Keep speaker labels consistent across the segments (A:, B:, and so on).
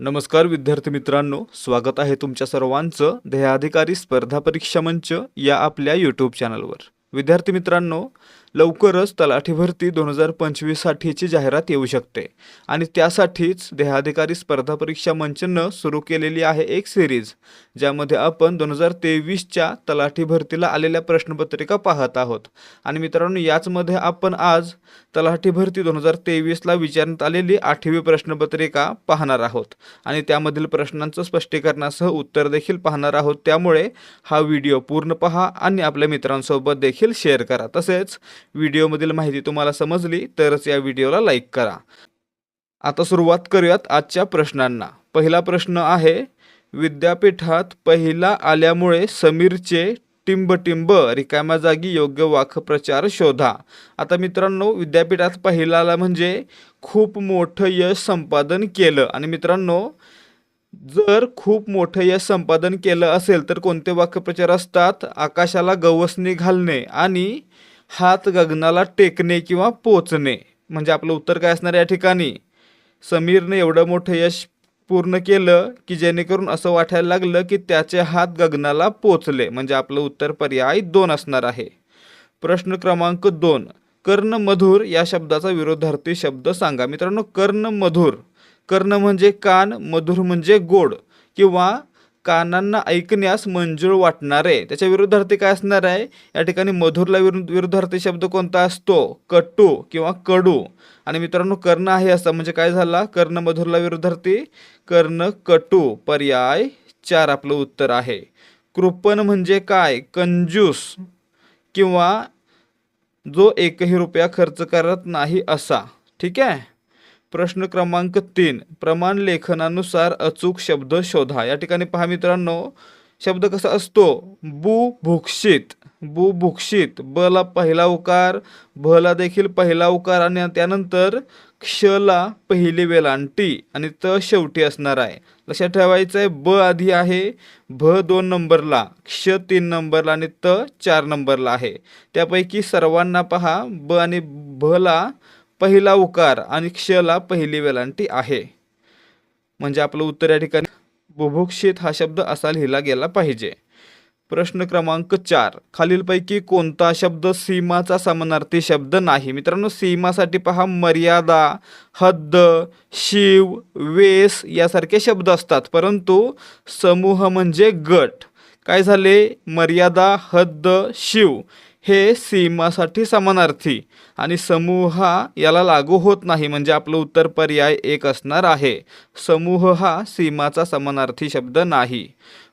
A: नमस्कार विद्यार्थी मित्रांनो स्वागत आहे तुमच्या सर्वांचं ध्येयाधिकारी स्पर्धा परीक्षा मंच या आपल्या यूट्यूब चॅनलवर विद्यार्थी मित्रांनो लवकरच तलाठी भरती दोन हजार पंचवीससाठीची जाहिरात येऊ शकते. आणि त्यासाठीच देहाधिकारी स्पर्धा परीक्षा मंचनं सुरू केलेली आहे एक सिरीज ज्यामध्ये आपण दोन हजार तेवीसच्या तलाठी भरतीला आलेल्या प्रश्नपत्रिका पाहत आहोत. आणि मित्रांनो याचमध्ये आपण आज तलाठी भरती दोन हजार तेवीसला विचारण्यात आलेली आठवी प्रश्नपत्रिका पाहणार आहोत. आणि त्यामधील प्रश्नांचं स्पष्टीकरणासह उत्तर देखील पाहणार आहोत. त्यामुळे हा व्हिडिओ पूर्ण पहा आणि आपल्या मित्रांसोबत देखील शेअर करा. तसेच व्हिडिओमधील माहिती तुम्हाला समजली तरच या व्हिडिओला लाईक करा. आता सुरुवात करूयात आजच्या प्रश्नांना. पहिला प्रश्न आहे विद्यापीठात पहिला आल्यामुळे समीरचे टिंब रिकाम्या जागी योग्य वाक्प्रचार शोधा. आता मित्रांनो विद्यापीठात पहिला आला म्हणजे खूप मोठं यश संपादन केलं. आणि मित्रांनो जर खूप मोठं यश संपादन केलं असेल तर कोणते वाक्यप्रचार असतात? आकाशाला गवसणी घालणे आणि हात गगनाला टेकणे किंवा पोचणे. म्हणजे आपलं उत्तर काय असणार या ठिकाणी? समीरने एवढं मोठं यश पूर्ण केलं की जेणेकरून असं वाटायला लागलं की त्याचे हात गगनाला पोचले. म्हणजे आपलं उत्तर पर्याय दोन असणार आहे. प्रश्न क्रमांक दोन. कर्णमधुर या शब्दाचा विरोधार्थी शब्द सांगा. मित्रांनो कर्णमधुर कर्ण म्हणजे कान मधुर म्हणजे गोड किंवा कानांना ऐकण्यास मंजूळ वाटणार. आहे त्याच्या विरुद्धार्थी काय असणार आहे? या ठिकाणी मधुरला विरुद्ध विरुद्धार्थी शब्द कोणता असतो? कटू किंवा कडू. आणि मित्रांनो कर्ण आहे असा म्हणजे काय झाला? कर्ण मधुरला विरुद्धार्थी कर्ण कटू. पर्याय चार आपलं उत्तर आहे. कृपण म्हणजे काय? कंजूस किंवा जो एकही रुपया खर्च करत नाही असा. ठीक आहे? प्रश्न क्रमांक तीन प्रमाण लेखनानुसार अचूक शब्द शोधा. या ठिकाणी पहा मित्रांनो शब्द कसा असतो? बु भुक्षित भुक्षित. ब ला पहिला उकार भ ला देखील पहिला उकार आणि त्यानंतर क्षला पहिली वेलांटी आणि त शेवटी असणार आहे. लक्षात ठेवायचं आहे ब आधी आहे भ दोन नंबरला क्ष तीन नंबरला आणि त चार नंबरला आहे. त्यापैकी सर्वांना पहा ब आणि भ ला पहिला उकार आणि क्षला पहिली वेलांटी आहे. म्हणजे आपलं उत्तर या ठिकाणी बुभुक्षित हा शब्द असा लिहिला गेला पाहिजे. प्रश्न क्रमांक चार. खालीलपैकी कोणता शब्द सीमाचा समानार्थी शब्द नाही? मित्रांनो सीमासाठी पहा मर्यादा हद्द शिव वेस यासारखे शब्द असतात. परंतु समूह म्हणजे गट. काय झाले? मर्यादा हद्द शिव. हे सीमासाठी समानार्थी आणि समूह हा याला लागू होत नाही म्हणजे आपलं उत्तर पर्याय एक असणार आहे. समूह हा सीमाचा समानार्थी शब्द नाही.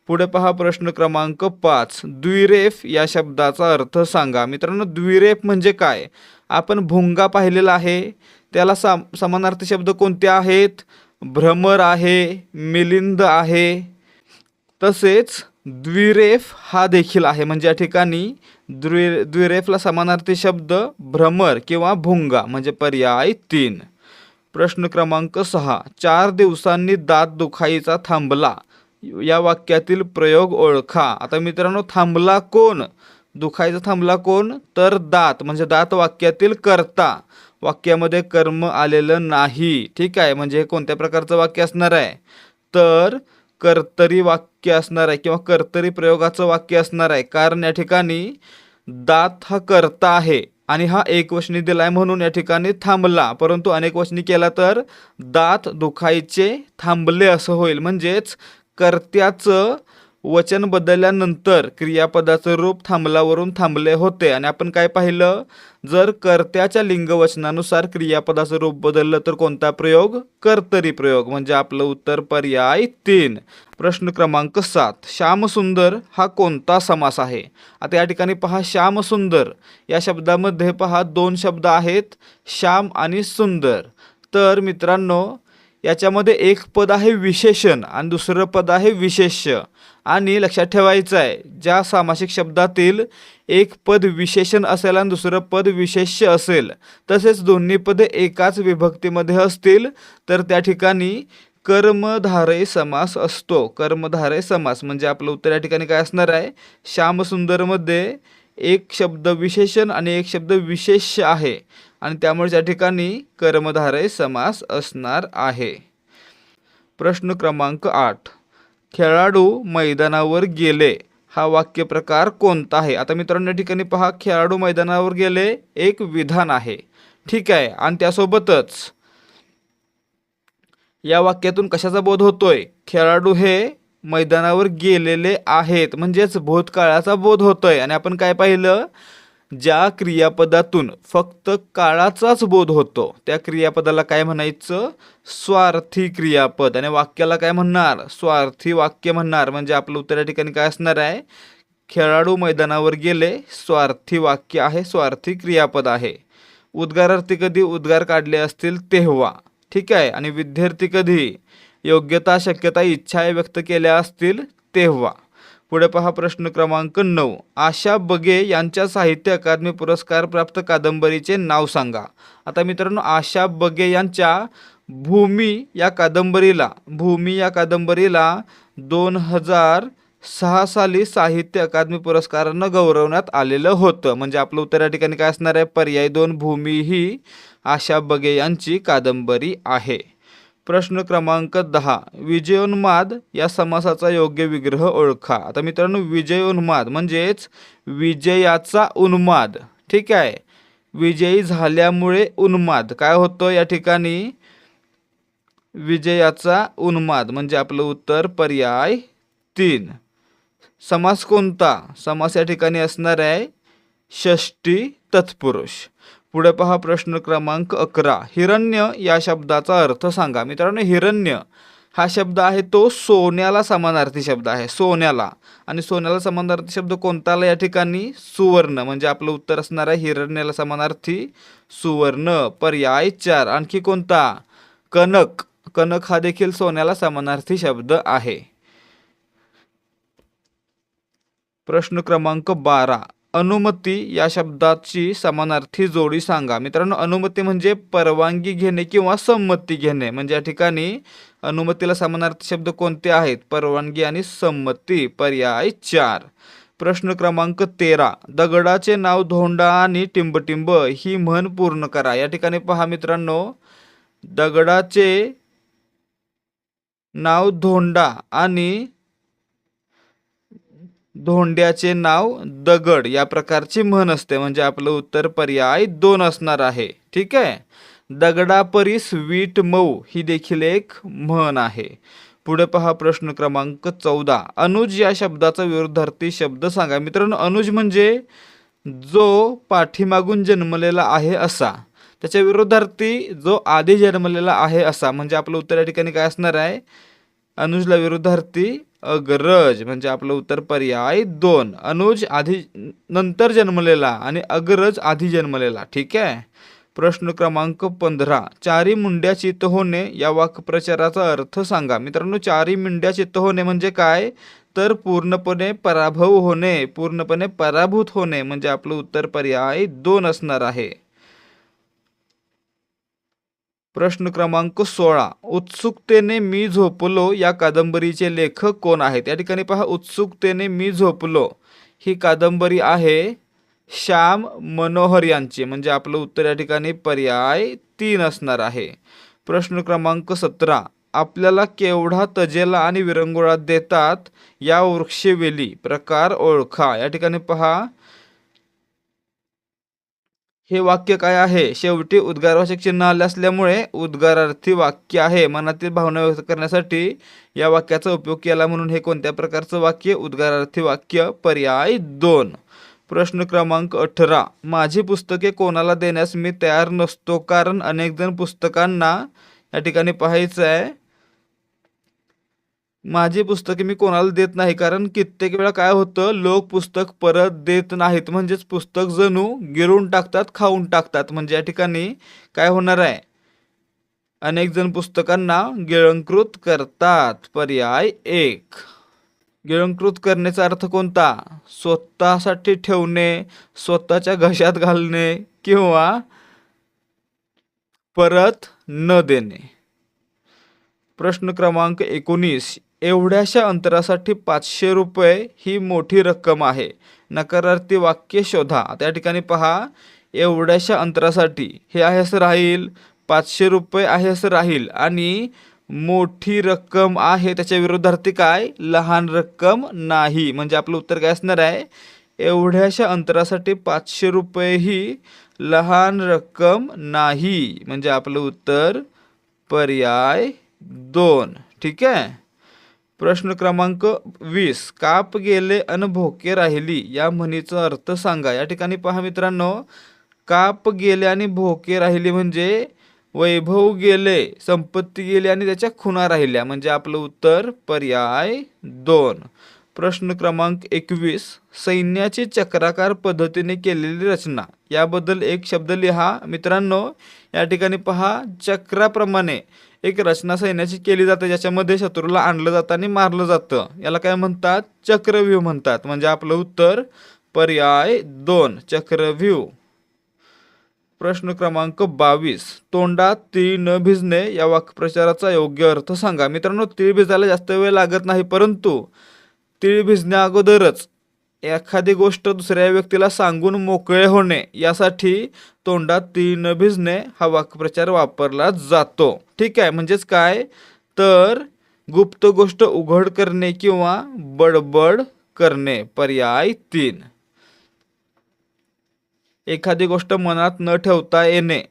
A: पुढे पहा प्रश्न क्रमांक पाच. द्विरेफ या शब्दाचा अर्थ सांगा. मित्रांनो द्विरेफ म्हणजे काय? आपण भुंगा पाहिलेला आहे. त्याला साम समानार्थी शब्द कोणते आहेत? भ्रमर आहे मिलिंद आहे. तसेच द्विरेफ हा देखील आहे. म्हणजे या ठिकाणी द्वि द्विरेफला समानार्थी शब्द भ्रमर किंवा भुंगा म्हणजे पर्याय तीन. प्रश्न क्रमांक सहा. चार दिवसांनी दात दुखाईचा थांबला. या वाक्यातील प्रयोग ओळखा. आता मित्रांनो थांबला कोण? दुखायचा थांबला कोण? तर दात म्हणजे दात वाक्यातील करता. वाक्यामध्ये कर्म आलेलं नाही. ठीक आहे म्हणजे हे कोणत्या प्रकारचं वाक्य असणार आहे? तर कर्तरी वाक्य असणार आहे किंवा कर्तरी प्रयोगाचं वाक्य असणार आहे. कारण या ठिकाणी दात हा कर्ता आहे आणि हा एकवचनी दिलाय म्हणून या ठिकाणी थांबला. परंतु अनेकवचनी केला तर दात दुखायचे थांबले असं होईल. म्हणजेच कर्त्याचं वचन बदलल्यानंतर क्रियापदाचं रूप थांबलावरून थांबले होते. आणि आपण काय पाहिलं? जर कर्त्याच्या लिंगवचनानुसार क्रियापदाचं रूप बदललं तर कोणता प्रयोग? कर्तरी प्रयोग म्हणजे आपलं उत्तर पर्याय तीन. प्रश्न क्रमांक सात. श्यामसुंदर हा कोणता समास आहे? आता या ठिकाणी पहा श्यामसुंदर. या शब्दामध्ये पहा दोन शब्द आहेत श्याम आणि सुंदर. तर मित्रांनो याच्यामध्ये एक पद आहे विशेषण आणि दुसरं पद आहे विशेष्य. आणि लक्षात ठेवायचं आहे ज्या सामासिक शब्दातील एक पद विशेषण असेल आणि दुसरं पद विशेष्य असेल तसेच दोन्ही पदे एकाच विभक्तीमध्ये असतील तर त्या ठिकाणी कर्मधारय समास असतो. कर्मधारय समास म्हणजे आपलं उत्तर या ठिकाणी काय असणार आहे? श्यामसुंदरमध्ये एक शब्द विशेषण आणि एक शब्द विशेष आहे आणि त्यामुळे त्या ठिकाणी कर्मधारय समास असणार आहे. प्रश्न क्रमांक आठ. खेळाडू मैदानावर गेले. हा वाक्यप्रकार कोणता आहे? आता मित्रांनो या ठिकाणी पहा खेळाडू मैदानावर गेले एक विधान आहे. ठीक आहे आणि त्यासोबतच या वाक्यातून कशाचा बोध होतोय? खेळाडू हे मैदानावर गेलेले आहेत म्हणजेच भूतकाळाचा बोध होतोय. आणि आपण काय पाहिलं? ज्या क्रियापदातून फक्त काळाचाच बोध होतो त्या क्रियापदाला काय म्हणायचं? स्वार्थी क्रियापद. आणि वाक्याला काय म्हणणार? स्वार्थी वाक्य म्हणणार. म्हणजे आपलं उत्तर या ठिकाणी काय असणार आहे? खेळाडू मैदानावर गेले स्वार्थी वाक्य आहे स्वार्थी क्रियापद आहे. उद्गारार्थी कधी उद्गार काढले असतील तेव्हा. ठीक आहे? आणि विद्यार्थी कधी योग्यता शक्यता इच्छा व्यक्त केल्या असतील तेव्हा. पुढे पहा प्रश्न क्रमांक नऊ. आशा बगे यांच्या साहित्य अकादमी पुरस्कार प्राप्त कादंबरीचे नाव सांगा. आता मित्रांनो आशा बगे यांच्या भूमी या कादंबरीला भूमी या कादंबरीला दोन हजार सहा साली साहित्य अकादमी पुरस्कारानं गौरवण्यात आलेलं होतं. म्हणजे आपलं उत्तर या ठिकाणी काय असणार आहे? पर्याय दोन भूमी ही आशा बगे यांची कादंबरी आहे. प्रश्न क्रमांक दहा. विजयोन्माद या समासाचा योग्य विग्रह ओळखा. आता मित्रांनो विजयोन्माद म्हणजेच विजयाचा उन्माद. ठीक आहे? विजयी झाल्यामुळे उन्माद. काय होतं या ठिकाणी? विजयाचा उन्माद. म्हणजे आपलं उत्तर पर्याय तीन. समास कोणता? समास या ठिकाणी असणार आहे षष्टी तत्पुरुष. पुढे पहा प्रश्न क्रमांक अकरा. हिरण्य या शब्दाचा अर्थ सांगा. मित्रांनो हिरण्य हा शब्द आहे तो सोन्याला समानार्थी शब्द आहे सोन्याला. आणि सोन्याला समानार्थी शब्द कोणता आला या ठिकाणी? सुवर्ण. म्हणजे आपलं उत्तर असणार आहे हिरण्याला समानार्थी सुवर्ण. पर्याय चार. आणखी कोणता? कनक. कनक हा देखील सोन्याला समानार्थी शब्द आहे. प्रश्न क्रमांक बारा. अनुमती या शब्दाची समानार्थी जोडी सांगा. मित्रांनो अनुमती म्हणजे परवानगी घेणे किंवा संमती घेणे. म्हणजे या ठिकाणी अनुमतीला समानार्थी शब्द कोणते आहेत? परवानगी आणि संमती. पर्याय चार. प्रश्न क्रमांक तेरा. दगडाचे नाव धोंडा आणि टिंबटिंब ही म्हण पूर्ण करा. या ठिकाणी पहा मित्रांनो दगडाचे नाव धोंडा आणि धोंड्याचे नाव दगड या प्रकारची म्हण असते म्हणजे आपलं उत्तर पर्याय दोन असणार आहे. ठीक आहे? दगडापरीस वीट मऊ ही देखील एक म्हण आहे. पुढे पहा प्रश्न क्रमांक चौदा. अनुज या शब्दाचा विरुद्धार्थी शब्द सांगा. मित्रांनो अनुज म्हणजे जो पाठीमागून जन्मलेला आहे असा. त्याच्या विरुद्धार्थी जो आधी जन्मलेला आहे असा. म्हणजे आपलं उत्तर या ठिकाणी काय असणार आहे? अनुजला विरुद्धार्थी अग्रज म्हणजे आपलं उत्तर पर्याय दोन. अनुज आधी नंतर जन्मलेला आणि अग्रज आधी जन्मलेला. ठीक आहे? प्रश्न क्रमांक पंधरा. चारी मुंड्या चित्त होणे या वाक्प्रचाराचा अर्थ सांगा. मित्रांनो चारी मुंड्या चित्त होणे म्हणजे काय? तर पूर्णपणे पराभव होणे पूर्णपणे पराभूत होणे म्हणजे आपलं उत्तर पर्याय दोन असणार आहे. प्रश्न क्रमांक सोळा. उत्सुकतेने मी झोपलो या कादंबरीचे लेखक कोण आहेत? या ठिकाणी पहा उत्सुकतेने मी झोपलो. ही कादंबरी आहे श्याम मनोहर यांची. म्हणजे आपलं उत्तर या ठिकाणी पर्याय तीन असणार आहे. प्रश्न क्रमांक सतरा. आपल्याला केवढा तजेला आणि विरंगुळा देतात या वृक्षवेली? प्रकार ओळखा. या ठिकाणी पहा हे वाक्य काय आहे? शेवटी उद्गारवाचक चिन्ह आले असल्यामुळे उद्गारार्थी वाक्य आहे. मनातील भावना व्यक्त करण्यासाठी या वाक्याचा उपयोग केला म्हणून हे कोणत्या प्रकारचं वाक्य? उद्गारार्थी वाक्य पर्याय दोन. प्रश्न क्रमांक अठरा. माझी पुस्तके कोणाला देण्यास मी तयार नसतो कारण अनेकजण पुस्तकांना या ठिकाणी पाहायचं आहे. माझी पुस्तके मी कोणाला देत नाही कारण कित्येक वेळा काय होतं लोक पुस्तक परत देत नाहीत. म्हणजेच पुस्तक जणू गिरून टाकतात खाऊन टाकतात. म्हणजे या ठिकाणी काय होणार आहे? अनेक जण पुस्तकांना गिळंकृत करतात. पर्याय एक. गिळंकृत करण्याचा अर्थ कोणता? स्वतःसाठी ठेवणे स्वतःच्या घशात घालणे किंवा परत न देणे. प्रश्न क्रमांक एकोणीस. एवढ्याशा अंतरासाठी पाचशे रुपये ही मोठी रक्कम आहे. नकारार्थी वाक्य शोधा. त्या ठिकाणी पहा एवढ्याशा अंतरासाठी हे आहे असं राहील पाचशे रुपये आहे असं राहील आणि मोठी रक्कम आहे त्याच्या विरोधार्थी काय? लहान रक्कम नाही. म्हणजे आपलं उत्तर काय असणार आहे? एवढ्याशा अंतरासाठी पाचशे रुपये ही लहान रक्कम नाही. म्हणजे आपलं उत्तर पर्याय दोन. ठीक आहे? प्रश्न क्रमांक वीस. काप गेले अन भोके राहिली या म्हणीचा अर्थ सांगा. या ठिकाणी पहा मित्रांनो काप गेले आणि भोके राहिली म्हणजे वैभव गेले संपत्ती गेली आणि त्याच्या खुणा राहिल्या. म्हणजे आपलं उत्तर पर्याय दोन. प्रश्न क्रमांक एकवीस. सैन्याची चक्राकार पद्धतीने केलेली रचना. याबद्दल एक शब्द लिहा मित्रांनो. या ठिकाणी पहा चक्राप्रमाणे. एक रचना सैन्याची केली जाते ज्याच्यामध्ये शत्रूला आणलं जातं आणि मारलं जातं. याला काय म्हणतात? चक्रव्यूह म्हणतात. म्हणजे आपलं उत्तर पर्याय दोन चक्रव्यूह. प्रश्न क्रमांक बावीस. तोंडात तीळ न भिजणे या वाक्प्रचाराचा योग्य अर्थ सांगा. मित्रांनो तीळ भिजायला जास्त वेळ लागत नाही परंतु तीळ भिजण्या अगोदरच एखादी गोष्ट दुसऱ्या व्यक्तीला सांगून मोकळे होणे यासाठी तोंडात तीन न भिजणे हा वाक्प्रचार वापरला जातो. ठीक आहे म्हणजेच काय? तर गुप्त गोष्ट उघड करणे किंवा बडबड करणे पर्याय तीन. एखादी गोष्ट मनात न ठेवता येणे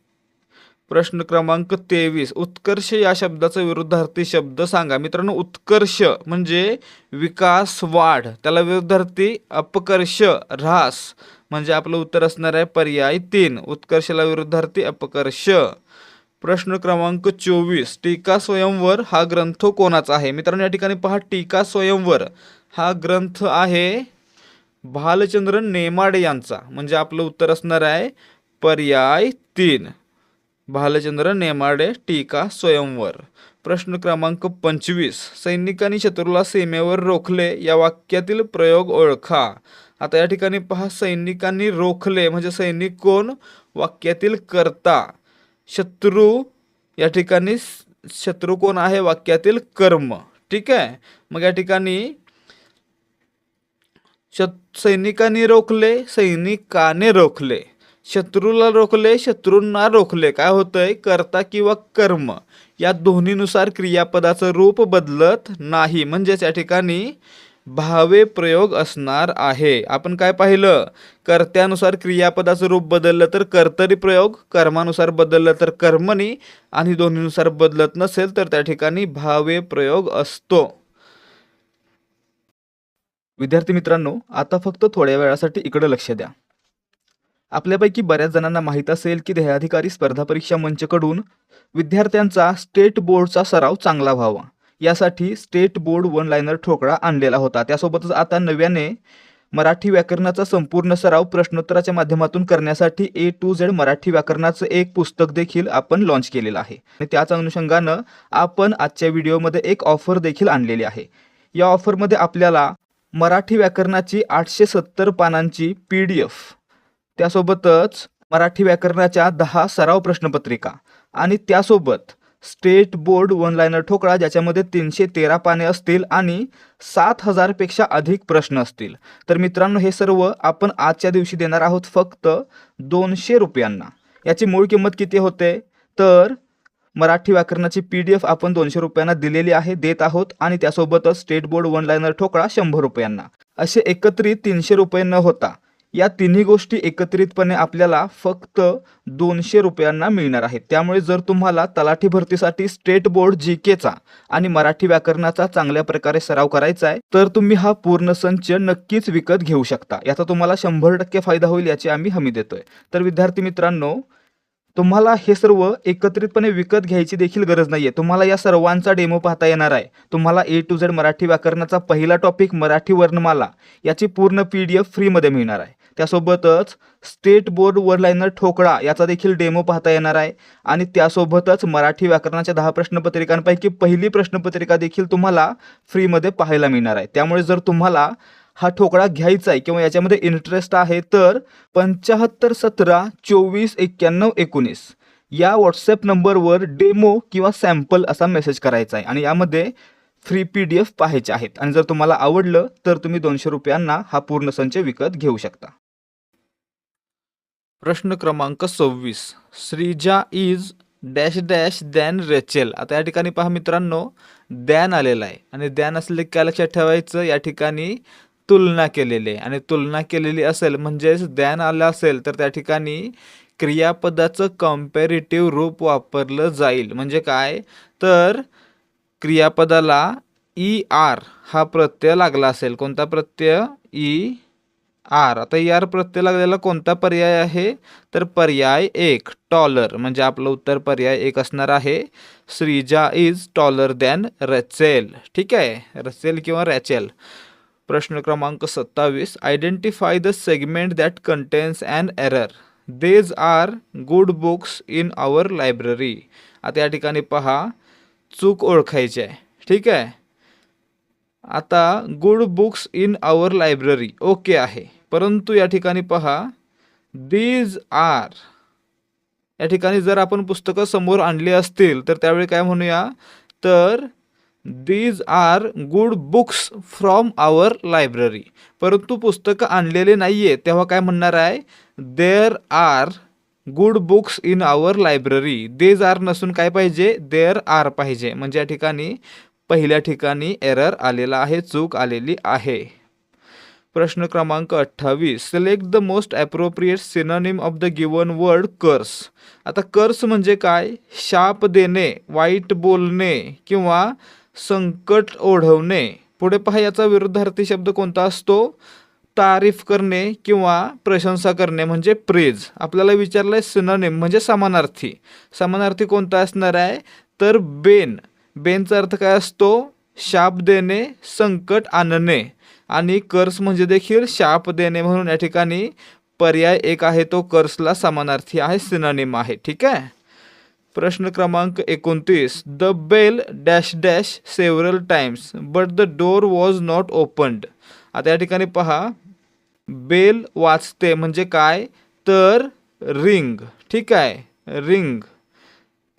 A: प्रश्न क्रमांक तेवीस. उत्कर्ष या शब्दाचा विरुद्धार्थी शब्द सांगा. मित्रांनो उत्कर्ष म्हणजे विकास वाढ. त्याला विरुद्धार्थी अपकर्ष ऱ्हास म्हणजे आपलं उत्तर असणार आहे पर्याय तीन. उत्कर्षला विरुद्धार्थी अपकर्ष. प्रश्न क्रमांक चोवीस. टीका स्वयंवर हा ग्रंथ कोणाचा आहे? मित्रांनो या ठिकाणी पहा. टीका स्वयंवर हा ग्रंथ आहे भालचंद्र नेमाडे यांचा. म्हणजे आपलं उत्तर असणार आहे पर्याय तीन. भालचंद्र नेमाडे टीका स्वयंवर. प्रश्न क्रमांक पंचवीस. सैनिकांनी शत्रूला सीमेवर रोखले या वाक्यातील प्रयोग ओळखा. आता या ठिकाणी पहा सैनिकांनी रोखले म्हणजे सैनिक कोण? वाक्यातील करता. शत्रू या ठिकाणी शत्रू कोण आहे? वाक्यातील कर्म. ठीक आहे? मग या ठिकाणी शत सैनिकांनी रोखले सैनिकाने रोखले. शत्रूला रोखले शत्रूंना रोखले. काय होतंय? कर्ता किंवा कर्म. या दोन्हीनुसार क्रियापदाचं रूप बदलत नाही. म्हणजेच या ठिकाणी भावे प्रयोग असणार आहे. आपण काय पाहिलं? कर्त्यानुसार क्रियापदाचं रूप बदललं तर कर्तरी प्रयोग कर्मानुसार बदललं तर कर्मणी आणि दोन्हीनुसार बदलत नसेल तर त्या ठिकाणी भावे प्रयोग असतो. विद्यार्थी मित्रांनो आता फक्त थोड्या वेळासाठी इकडे लक्ष द्या. आपल्यापैकी बऱ्याच जणांना माहीत असेल की ध्येयाधिकारी स्पर्धा परीक्षा मंचकडून विद्यार्थ्यांचा स्टेट बोर्डचा सराव चांगला व्हावा. यासाठी स्टेट बोर्ड वन लायनर ठोकळा आणलेला होता. त्यासोबतच आता नव्याने मराठी व्याकरणाचा संपूर्ण सराव प्रश्नोत्तराच्या माध्यमातून करण्यासाठी ए टू झेड मराठी व्याकरणाचं एक पुस्तक देखील आपण लॉन्च केलेलं आहे. आणि त्याच अनुषंगानं आपण आजच्या व्हिडिओमध्ये एक ऑफर देखील आणलेली आहे. या ऑफरमध्ये आपल्याला मराठी व्याकरणाची आठशे सत्तर पानांची पी डी एफ त्यासोबतच मराठी व्याकरणाच्या दहा सराव प्रश्नपत्रिका आणि त्यासोबत स्टेट बोर्ड वन लायनर ठोकळा ज्याच्यामध्ये तीनशे तेरा पाने असतील आणि सात हजारपेक्षा अधिक प्रश्न असतील. तर मित्रांनो हे सर्व आपण आजच्या दिवशी देणार आहोत फक्त दोनशे रुपयांना. याची मूळ किंमत किती होते? तर मराठी व्याकरणाची पी डी एफ आपण दोनशे रुपयांना दिलेली आहे देत आहोत आणि त्यासोबतच स्टेट बोर्ड वन लायनर ठोकळा शंभर रुपयांना. असे एकत्रित तीनशे रुपये न होता या तिन्ही गोष्टी एकत्रितपणे आपल्याला फक्त दोनशे रुपयांना मिळणार आहेत. त्यामुळे जर तुम्हाला तलाठी भरतीसाठी स्टेट बोर्ड जी केचा आणि मराठी व्याकरणाचा चांगल्या प्रकारे सराव करायचा आहे तर तुम्ही हा पूर्ण संच नक्कीच विकत घेऊ शकता. याचा तुम्हाला शंभर टक्के फायदा होईल याची आम्ही हमी देतोय. तर विद्यार्थी मित्रांनो तुम्हाला हे सर्व एकत्रितपणे विकत घ्यायची देखील गरज नाही आहे तुम्हाला या सर्वांचा डेमो पाहता येणार आहे. तुम्हाला ए टू झेड मराठी व्याकरणाचा पहिला टॉपिक मराठी वर्णमाला याची पूर्ण पी डी एफ फ्रीमध्ये मिळणार आहे. त्यासोबतच स्टेट बोर्ड वर ठोकळा याचा देखील डेमो पाहता येणार आहे. आणि त्यासोबतच मराठी व्याकरणाच्या दहा प्रश्नपत्रिकांपैकी पहिली प्रश्नपत्रिका देखील तुम्हाला फ्रीमध्ये पाहायला मिळणार आहे. त्यामुळे जर तुम्हाला हा ठोकळा घ्यायचा आहे किंवा याच्यामध्ये इंटरेस्ट आहे तर पंच्याहत्तर सतरा चोवीस एक्क्याण्णव एकोणीस. या व्हॉट्सॲप नंबरवर डेमो किंवा सॅम्पल असा मेसेज करायचा आहे. आणि यामध्ये फ्री पी डी एफ पाहायचे आहेत. आणि जर तुम्हाला आवडलं तर तुम्ही दोनशे रुपयांना हा पूर्ण संच विकत घेऊ शकता. प्रश्न क्रमांक सव्वीस. Shreeja is dash dash than Rachel आता या ठिकाणी पहा मित्रांनो दॅन आलेला आहे. आणि दॅन असले काय लक्षात ठेवायचं? या ठिकाणी तुलना केलेली आहे. आणि तुलना केलेली असेल म्हणजेच दॅन आलं असेल तर त्या ठिकाणी क्रियापदाचं कम्पॅरेटिव्ह रूप वापरलं जाईल. म्हणजे काय? तर क्रियापदाला ई आर हा प्रत्यय लागला असेल. कोणता प्रत्यय? ई आर आता ई आर प्रत्यय लागलेला कोणता पर्याय आहे? तर पर्याय एक टॉलर म्हणजे आपलं उत्तर पर्याय एक असणार आहे. Shreeja is taller than Rachel ठीक आहे? रचेल किंवा रॅचेल प्रश्न क्रमांक सत्तावीस. Identify the segment that contains and error these are good books in our library आता या ठिकाणी पहा. चूक ओळखायची आहे. ठीक आहे? आता good books in our library okay आहे. परंतु या ठिकाणी पहा. दीज आर या ठिकाणी जर आपण पुस्तकं समोर आणली असतील तर त्यावेळी काय म्हणूया? तर these are good books from our library परंतु पुस्तकं आणलेले नाही आहे तेव्हा काय म्हणणार आहे? There are good books in our library these are नसून काय पाहिजे? देअर आर पाहिजे. म्हणजे या ठिकाणी पहिल्या ठिकाणी एरर आलेला आहे चूक आलेली आहे. प्रश्न क्रमांक अठ्ठावीस. Select the most appropriate synonym of the given word curse आता कर्स म्हणजे काय? शाप देणे वाईट बोलणे किंवा संकट ओढवणे. पुढे पहा याचा विरुद्धार्थी शब्द कोणता असतो? तारीफ करणे किंवा प्रशंसा करणे म्हणजे प्रेज. आपल्याला विचारलं आहे सिनोनिम म्हणजे समानार्थी. समानार्थी कोणता असणार आहे? तर बेन. बेनचा अर्थ काय असतो? शाप देणे संकट आणणे. आणि कर्स म्हणजे देखील शाप देणे म्हणून या ठिकाणी पर्याय एक आहे तो कर्सला समानार्थी आहे सिनोनिम आहे. ठीक आहे? प्रश्न क्रमांक एकोणतीस. The bell dash dash several times but the door was not opened आता या ठिकाणी पहा. बेल वाचते म्हणजे काय? तर रिंग ठीक आहे. रिंग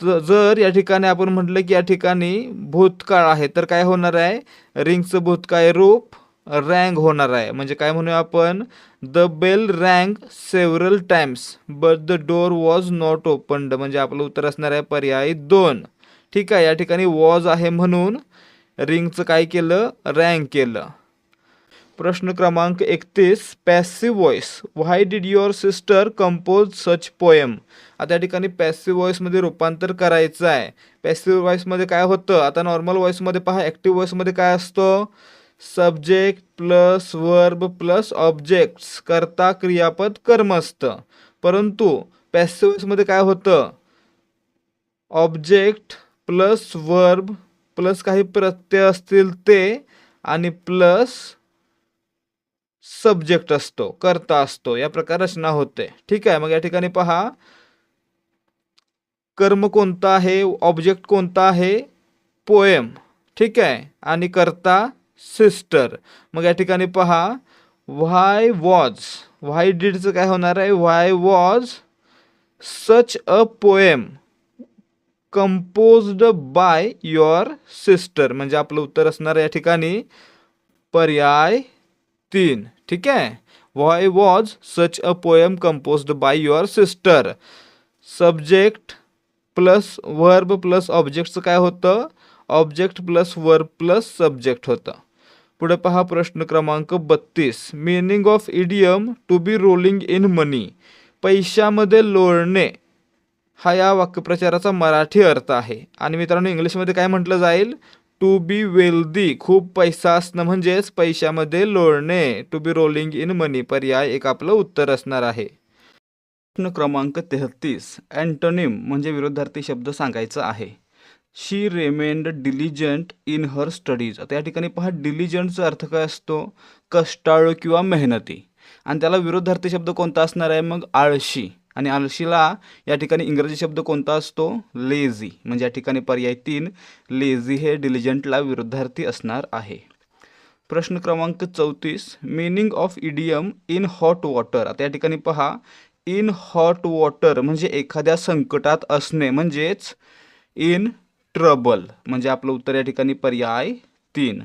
A: त- जर या ठिकाणी आपण म्हटलं की या ठिकाणी भूतकाळ आहे तर काय होणार आहे? रिंगचं भूतकाळ रूप. रँग होणार आहे. म्हणजे काय म्हणूया आपण? The bell rang several times but the door was not opened म्हणजे आपलं उत्तर असणार आहे पर्याय दोन. ठीक आहे या ठिकाणी वॉज आहे म्हणून रिंगचं काय केलं? रँग केलं. प्रश्न क्रमांक एकतीस passive voice why did your sister compose such poem आता या ठिकाणी पॅसिव्ह व्हॉइसमध्ये रूपांतर करायचं आहे. पॅसिव्ह व्हॉइसमध्ये काय होतं? आता नॉर्मल व्हॉइसमध्ये पहा ॲक्टिव्ह व्हॉइसमध्ये काय असतं? Subject plus verb plus objects करता क्रियापद कर्म असतं. परंतु पॅसिव्ह काय होतं? ऑब्जेक्ट प्लस वर्ब प्लस काही प्रत्यय असतील ते आणि प्लस सब्जेक्ट असतो कर्ता असतो या प्रकार रचना होते. ठीक आहे मग या ठिकाणी पहा. कर्म कोणता आहे? ऑब्जेक्ट कोणता आहे? पोएम ठीक आहे आणि कर्ता सिस्टर. मग या ठिकाणी पहा व्हाय वॉज व्हाय डीडचं काय होणार आहे? Why was such a poem composed by your sister म्हणजे आपलं उत्तर असणार या ठिकाणी पर्याय तीन. ठीक आहे? Why was such a poem composed by your sister subject plus verb plus ऑब्जेक्टचं काय होतं? Object plus verb plus subject होतं. पुढे पहा प्रश्न क्रमांक बत्तीस. Meaning of idiom to be rolling in money पैशामध्ये लोळणे हा या वाक्यप्रचाराचा मराठी अर्थ आहे. आणि मित्रांनो इंग्लिशमध्ये काय म्हटलं जाईल? टू बी वेल्दी खूप पैसा असणं म्हणजेच पैशामध्ये लोळणे. To be rolling in money पर्याय एक आपलं उत्तर असणार आहे. प्रश्न क्रमांक तेहतीस. अँटोनिम म्हणजे विरोधार्थी शब्द सांगायचा आहे. She remained diligent in her studies आता या ठिकाणी पहा डिलिजंटचा अर्थ काय असतो? कष्टाळू किंवा मेहनती. आणि त्याला विरोधार्थी शब्द कोणता असणार आहे? मग आळशी. आणि आळशीला या ठिकाणी इंग्रजी शब्द कोणता असतो? लेझी म्हणजे या ठिकाणी पर्याय तीन लेझी हे डिलिजंटला विरुद्धार्थी असणार आहे. प्रश्न क्रमांक चौतीस meaning of idiom in hot water आता या ठिकाणी पहा इन हॉट वॉटर म्हणजे एखाद्या संकटात असणे म्हणजेच इन ट्रबल म्हणजे आपलं उत्तर या ठिकाणी पर्याय तीन.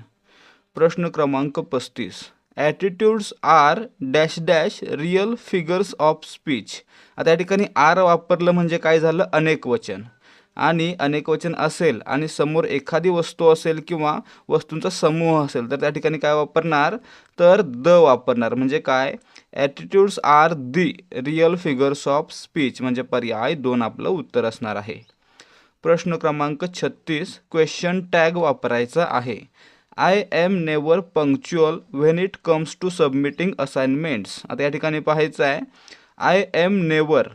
A: प्रश्न क्रमांक पस्तीस. Attitudes are dash dash real figures of speech आता या ठिकाणी आर वापरलं म्हणजे काय झालं? अनेक वचन. आणि अनेकवचन असेल आणि समोर एखादी वस्तू असेल किंवा वस्तूंचा समूह असेल तर त्या ठिकाणी काय वापरणार? तर द वापरणार. म्हणजे काय? Attitudes are the real figures of speech म्हणजे पर्याय दोन आपलं उत्तर असणार आहे. प्रश्न क्रमांक छत्तीस क्वेश्चन टॅग वापरायचा आहे. I am never punctual when it comes to submitting assignments आता या ठिकाणी पाहायचं आहे. आय एम नेवर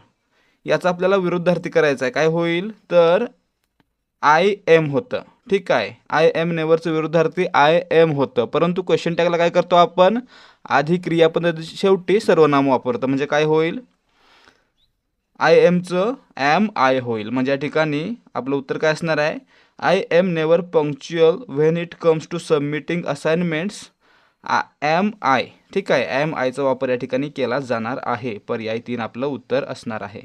A: याचा आपल्याला विरुद्धार्थी करायचा आहे. काय होईल? तर आय एम होतं. ठीक आहे. आय एम नेवरचं विरुद्धार्थी आय एम होतं. परंतु क्वेश्चन टॅगला काय करतो आपण? आधी क्रियापद्धती शेवटी सर्वनाम वापरतो. म्हणजे काय होईल? आय एमचं ॲम आय होईल. म्हणजे या ठिकाणी आपलं उत्तर काय असणार आहे? I am never punctual when it comes to submitting assignments am I ठीक आहे. एम आयचा वापर या ठिकाणी केला जाणार आहे. पर्याय तीन आपलं उत्तर असणार आहे.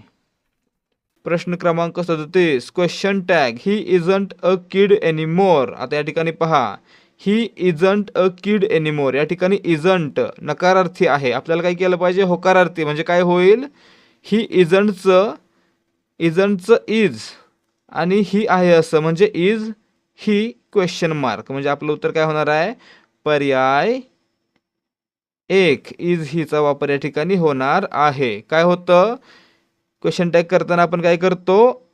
A: प्रश्न क्रमांक सदतीस. Question tag he isn't a kid anymore आता या ठिकाणी पहा. ही इजंट अ किड एनिमोर या ठिकाणी इजंट नकारार्थी आहे. आपल्याला काय केलं पाहिजे? होकारार्थी. म्हणजे काय होईल? ही इजंटचं इजंटचं इज आणि ही आहे असं. म्हणजे इज ही क्वेश्चन मार्क म्हणजे आपलं उत्तर काय होणार आहे? पर्याय एक. इज हीचा वापर या ठिकाणी होणार आहे. काय होतं? क्वेश्चन टॅग करताना आपण काय करतो?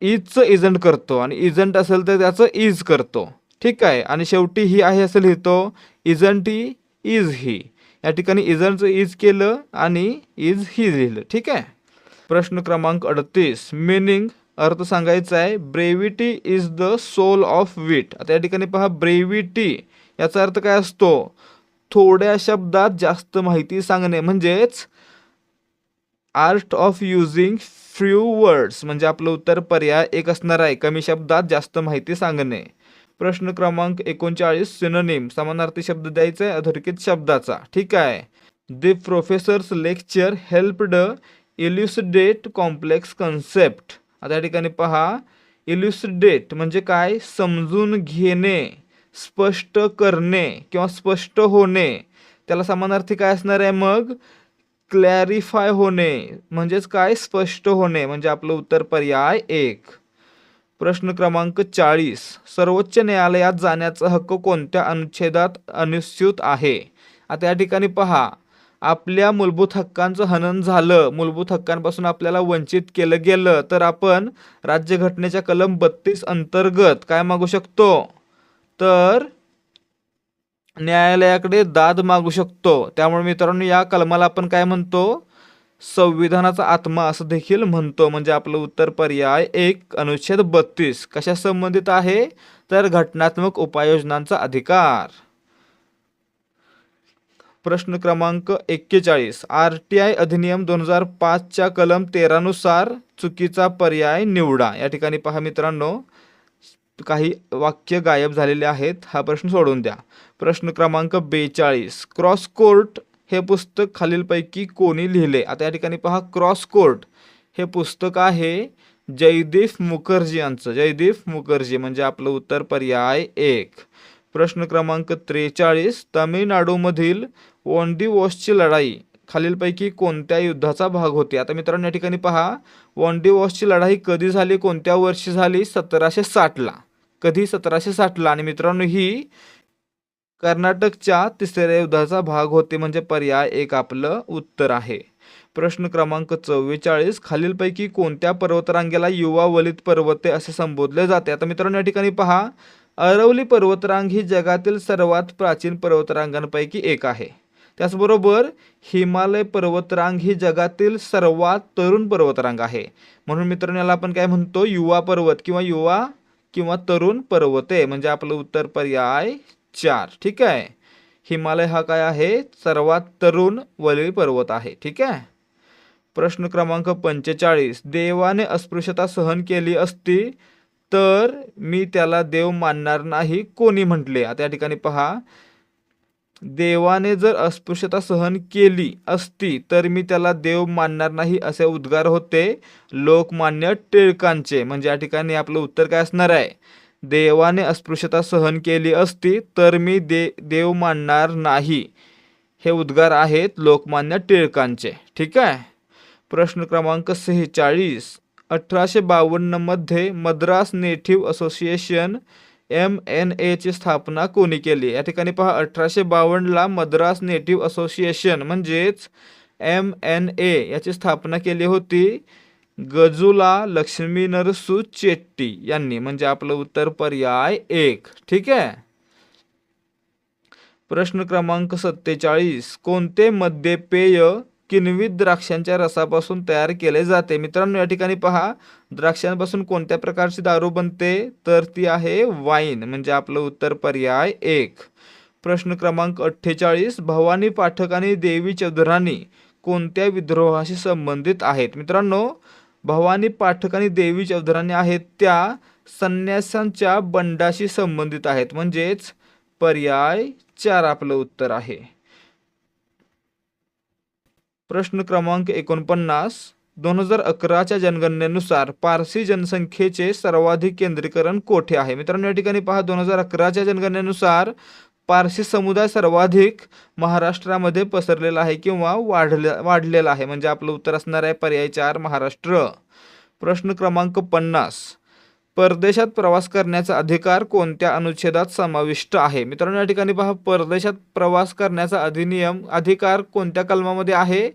A: इजचं इजंट करतो. आणि इजंट असेल तर त्याचं इज करतो. ठीक आहे? आणि शेवटी ही आहे असं लिहितो. इजंट ही इज ही या ठिकाणी इजनचं इज केलं आणि इज ही लिहिलं. ठीक आहे? प्रश्न क्रमांक अडतीस. मिनिंग अर्थ सांगायचा आहे brevity is the soul of wit आता या ठिकाणी पहा ब्रेविटी याचा अर्थ काय असतो? थोड्या शब्दात जास्त माहिती सांगणे म्हणजेच art of using few words म्हणजे आपलं उत्तर पर्याय एक असणार आहे. कमी शब्दात जास्त माहिती सांगणे. प्रश्न क्रमांक एकोणचाळीस सिनोनिम समानार्थी शब्द द्यायचा आहे अधोरेखित शब्दाचा. ठीक आहे. The professor's lecture helped elucidate complex concept आता या ठिकाणी पहा. इल्युसिडेट म्हणजे काय? समजून घेणे स्पष्ट करणे किंवा स्पष्ट होणे. त्याला समानार्थी काय असणार आहे मग? क्लॅरिफाय होणे. म्हणजेच काय? स्पष्ट होणे. म्हणजे आपलं उत्तर पर्याय एक. प्रश्न क्रमांक चाळीस. सर्वोच्च न्यायालयात जाण्याचा हक्क कोणत्या अनुच्छेदात अनुसूत आहे? आता या ठिकाणी पहा. आपल्या मूलभूत हक्कांचं हनन झालं मूलभूत हक्कांपासून आपल्याला वंचित केलं गेलं तर आपण राज्यघटनेच्या कलम बत्तीस अंतर्गत काय मागू शकतो? तर न्यायालयाकडे दाद मागू शकतो. त्यामुळे मित्रांनो या कलमाला आपण काय म्हणतो? संविधानाचा आत्मा असं देखील म्हणतो. म्हणजे आपलं उत्तर पर्याय एक अनुच्छेद बत्तीस. कशा संबंधित आहे? तर घटनात्मक उपाययोजनांचा अधिकार. प्रश्न क्रमांक एक्केचाळीस. आर टी आय अधिनियम दोन हजार पाचच्या कलम तेरानुसार चुकीचा पर्याय निवडा. या ठिकाणी पहा मित्रांनो काही वाक्य गायब झालेले आहेत. हा प्रश्न सोडून द्या. प्रश्न क्रमांक बेचाळीस. क्रॉस कोर्ट हे पुस्तक खालीलपैकी कोणी लिहिले? आता या ठिकाणी पहा क्रॉस कोर्ट. हे पुस्तक आहे जयदीप मुखर्जी यांचं जयदीप मुखर्जी म्हणजे आपलं उत्तर पर्याय एक. प्रश्न क्रमांक त्रेचाळीस तामिळनाडूमधील वॉन्डी वॉशची लढाई. खालीलपैकी कोणत्या युद्धाचा भाग होती? आता मित्रांनो या ठिकाणी पहा वॉन्डी वॉशची लढाई कधी झाली? कोणत्या वर्षी झाली? सतराशे साठला. कधी सतराशे साठला? आणि मित्रांनो ही कर्नाटकच्या तिसऱ्या युद्धाचा भाग होते म्हणजे पर्याय एक आपलं उत्तर आहे. प्रश्न क्रमांक चव्वेचाळीस खालीलपैकी कोणत्या पर्वतरांगेला युवा वलित पर्वते असे संबोधले जाते? आता मित्रांनो या ठिकाणी पहा. अरवली पर्वतरांग ही जगातील सर्वात प्राचीन पर्वतरांगांपैकी एक आहे. त्याचबरोबर हिमालय पर्वतरांग ही जगातील सर्वात तरुण पर्वतरांग आहे. म्हणून मित्रांनो याला आपण काय म्हणतो? युवा पर्वत किंवा युवा किंवा तरुण पर्वते. म्हणजे आपलं उत्तर पर्याय चार ठीक आहे? हिमालय हा काय आहे? सर्वात तरुण वलील पर्वत आहे ठीक आहे? प्रश्न क्रमांक पंचेचाळीस. देवाने अस्पृश्यता सहन केली असती तर मी त्याला देव मानणार नाही कोणी म्हटले? आता या ठिकाणी पहा. देवाने जर अस्पृश्यता सहन केली असती तर मी त्याला देव मानणार नाही असे उद्गार होते लोकमान्य टिळकांचे. म्हणजे या ठिकाणी आपलं उत्तर काय असणार आहे? देवाने अस्पृश्यता सहन केली असती तर मी दे देव मानणार नाही. हे उद्गार आहेत लोकमान्य टिळकांचे. ठीक आहे? प्रश्न क्रमांक सेहेचाळीस. अठराशे बावन्नमध्ये Madras native association M N एची स्थापना कोणी केली? या ठिकाणी पहा अठराशे बावन्नला मद्रास नेटिव्ह असोसिएशन म्हणजेच एम एन ए याची स्थापना केली होती. गजुला लक्ष्मी नरसू चेट्टी यांनी म्हणजे आपलं उत्तर पर्याय एक. ठीक आहे? प्रश्न क्रमांक सत्तेचाळीस. कोणते मद्य पेय किनवीत द्राक्षांच्या रसापासून तयार केले जाते? मित्रांनो या ठिकाणी पहा. द्राक्षांपासून कोणत्या प्रकारची दारू बनते? तर ती आहे वाईन म्हणजे आपलं उत्तर पर्याय एक. प्रश्न क्रमांक अठ्ठेचाळीस. भवानी पाठक आणि देवी चौधराणी कोणत्या विद्रोहाशी संबंधित आहेत? मित्रांनो भवानी पाठक आणि देवी चौधराणी आहेत त्या संन्यासांच्या बंडाशी संबंधित आहेत. म्हणजेच पर्याय चार आपलं उत्तर आहे. प्रश्न क्रमांक एकोणपन्नास. दोन हजार अकराच्या जनगणनेनुसार पारसी जनसंख्येचे सर्वाधिक केंद्रीकरण कोठे आहे? मित्रांनो या ठिकाणी पहा दोन हजार अकराच्या जनगणनेनुसार पारसी समुदाय सर्वाधिक महाराष्ट्रामध्ये पसरलेला आहे किंवा वाढले वाढलेला आहे. म्हणजे आपलं उत्तर असणार आहे पर्याय चार महाराष्ट्र. प्रश्न क्रमांक पन्नास. परदेशात प्रवास करण्याचा अधिकार कोणत्या अनुच्छेदात समाविष्ट आहे? मित्रांनो या ठिकाणी पहा परदेशात प्रवास करण्याचा अधिनियम अधिकार कोणत्या कलमामध्ये आहे?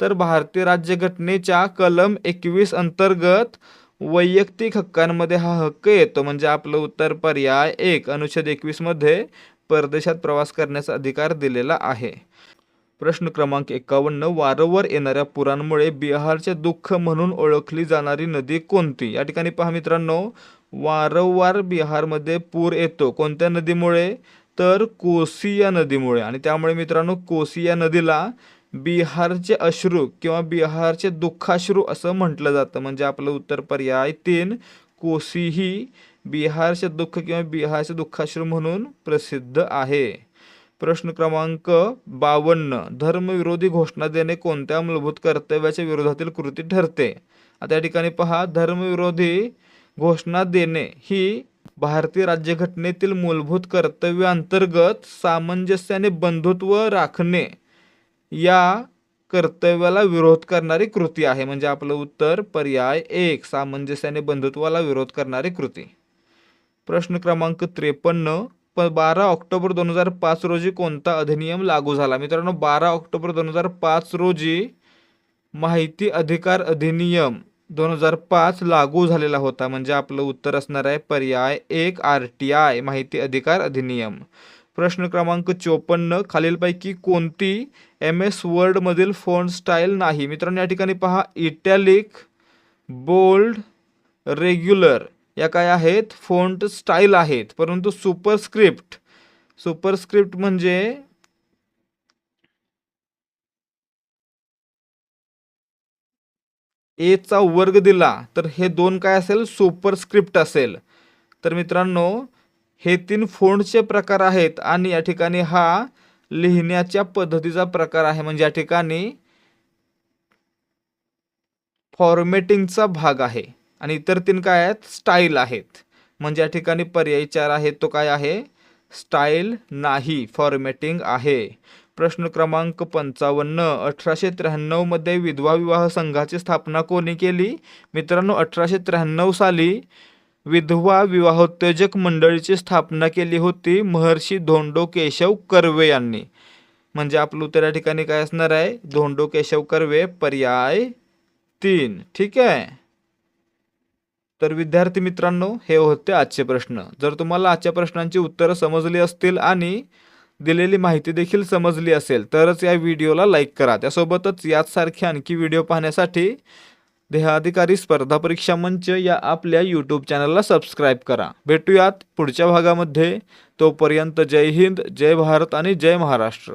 A: तर भारतीय राज्यघटनेच्या कलम एकवीस अंतर्गत वैयक्तिक हक्कांमध्ये हा हक्क येतो. म्हणजे आपलं उत्तर पर्याय एक अनुच्छेद एकवीसमध्ये परदेशात प्रवास करण्याचा अधिकार दिलेला आहे. प्रश्न क्रमांक एकावन्न वारंवार येणाऱ्या पुरांमुळे बिहारचे दुःख म्हणून ओळखली जाणारी नदी कोणती? या ठिकाणी पहा मित्रांनो वारंवार बिहारमध्ये पूर येतो. कोणत्या नदीमुळे? तर कोसी या नदीमुळे. आणि त्यामुळे मित्रांनो कोसी या नदीला बिहारचे अश्रू किंवा बिहारचे दुःखाश्रू असं म्हटलं जातं. म्हणजे आपलं उत्तर पर्याय तीन कोसी ही बिहारचे दुःख किंवा बिहारचे दुःखाश्रम म्हणून प्रसिद्ध आहे. प्रश्न क्रमांक बावन्न. धर्मविरोधी घोषणा देणे कोणत्या मूलभूत कर्तव्याच्या विरोधातील कृती ठरते? आता या ठिकाणी पहा धर्मविरोधी घोषणा देणे ही भारतीय राज्यघटनेतील मूलभूत कर्तव्यांतर्गत सामंजस्याने बंधुत्व राखणे या कर्तव्याला विरोध करणारी कृती आहे. म्हणजे आपलं उत्तर पर्याय एक सामंजस्याने बंधुत्वाला विरोध करणारी कृती. प्रश्न क्रमांक त्रेपन्न प बारा ऑक्टोबर दोन हजार पाच रोजी कोणता अधिनियम लागू झाला? मित्रांनो बारा ऑक्टोबर दोन हजार पाच रोजी माहिती अधिकार अधिनियम दोन हजार पाच लागू झालेला होता. म्हणजे आपलं उत्तर असणार आहे पर्याय एक आर टी आय माहिती अधिकार अधिनियम. प्रश्न क्रमांक चोपन्न खालीलपैकी कोणती एम एस वर्डमधील फोन स्टाईल नाही? मित्रांनो या ठिकाणी पहा. Italic bold regular. या काय आहेत? फोंट स्टाईल आहेत. परंतु सुपरस्क्रिप्ट सुपरस्क्रिप्ट म्हणजे ए चा वर्ग दिला तर हे दोन काय असेल? सुपरस्क्रिप्ट असेल. तर मित्रांनो हे तीन फोंटचे प्रकार आहेत आणि या ठिकाणी हा लिहिण्याच्या पद्धतीचा प्रकार आहे. म्हणजे या ठिकाणी फॉर्मेटिंगचा भाग आहे. आणि इतर तीन काय आहेत? स्टाईल आहेत. म्हणजे या ठिकाणी पर्यायी चार आहे तो काय आहे? स्टाईल नाही फॉर्मॅटिंग आहे. प्रश्न क्रमांक पंचावन्न अठराशे त्र्याण्णवमध्ये विधवा विवाह संघाची स्थापना कोणी केली? मित्रांनो अठराशे त्र्याण्णव साली विधवा विवाहोत्तेजक मंडळीची स्थापना केली होती महर्षी धोंडो केशव कर्वे यांनी. म्हणजे आपलं उत्तर या ठिकाणी काय असणार आहे? धोंडो केशव कर्वे पर्याय तीन. ठीक आहे? तर विद्यार्थी मित्रांनो हे होते आजचे प्रश्न. जर तुम्हाला आजच्या प्रश्नांची उत्तरं समजली असतील आणि दिलेली माहिती देखील समजली असेल तरच या व्हिडिओला लाईक करा. त्यासोबतच याचसारखे आणखी व्हिडिओ पाहण्यासाठी देहाधिकारी स्पर्धा परीक्षा मंच या आपल्या यूट्यूब चॅनलला सबस्क्राईब करा. भेटूयात पुढच्या भागामध्ये. तोपर्यंत जय हिंद जय भारत आणि जय महाराष्ट्र.